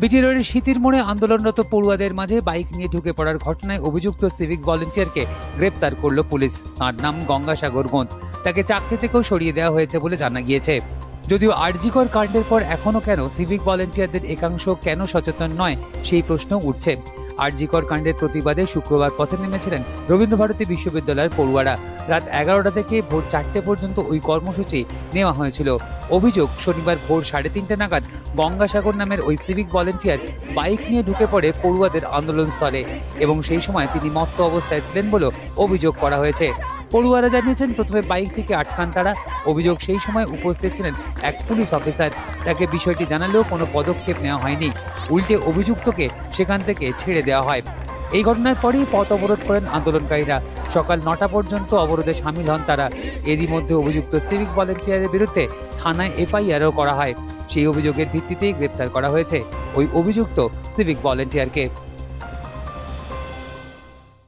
বিটি রোডের শীতির মোড়ে আন্দোলনরত পড়ুয়াদের মাঝে বাইক নিয়ে ঢুকে পড়ার ঘটনায় অভিযুক্ত সিভিক ভলেন্টিয়ারকে গ্রেপ্তার করল পুলিশ। তার নাম গঙ্গাসাগর গোঁত তাকে চাকরি থেকেও সরিয়ে দেওয়া হয়েছে বলে জানা গিয়েছে। যদিও আরজিকর কাণ্ডের পর এখনও কেন সিভিক ভলেন্টিয়ারদের একাংশ কেন সচেতন নয়, সেই প্রশ্ন উঠছে। আরজিকর কাণ্ডের প্রতিবাদে শুক্রবার পথে নেমেছিলেন রবীন্দ্রভারতী বিশ্ববিদ্যালয়ের পড়ুয়ারা। রাত এগারোটা থেকে ভোর চারটে পর্যন্ত ওই কর্মসূচি নেওয়া হয়েছিল। অভিযোগ, শনিবার ভোর সাড়ে তিনটে নাগাদ গঙ্গাসাগর নামের ওই সিভিক ভলেন্টিয়ার বাইক নিয়ে ঢুকে পড়ে পড়ুয়াদের আন্দোলনস্থলে এবং সেই সময় তিনি মত্ত অবস্থায় ছিলেন বলেও অভিযোগ করা হয়েছে। পড়ুয়ারা জানিয়েছেন, প্রথমে বাইক থেকে আটকান তারা। অভিযোগ সেই সময় উপস্থিত ছিলেন এক পুলিশ অফিসার। তাকে বিষয়টি জানালেও কোনো পদক্ষেপ নেওয়া হয়নি। উল্টে অভিযুক্তকে সেখান থেকে ছেড়ে দেওয়া হয়। এই ঘটনার পরেই পথ অবরোধ করেন আন্দোলনকারীরা। সকাল নটা পর্যন্ত অবরোধে সামিল হন তারা। এরই মধ্যে অভিযুক্ত সিভিক ভলেন্টিয়ারের বিরুদ্ধে থানায় এফআইআরও করা হয়। সেই অভিযোগের ভিত্তিতেই গ্রেপ্তার করা হয়েছে। ওই অভিযুক্ত সিভিক ভলেন্টিয়ারকে।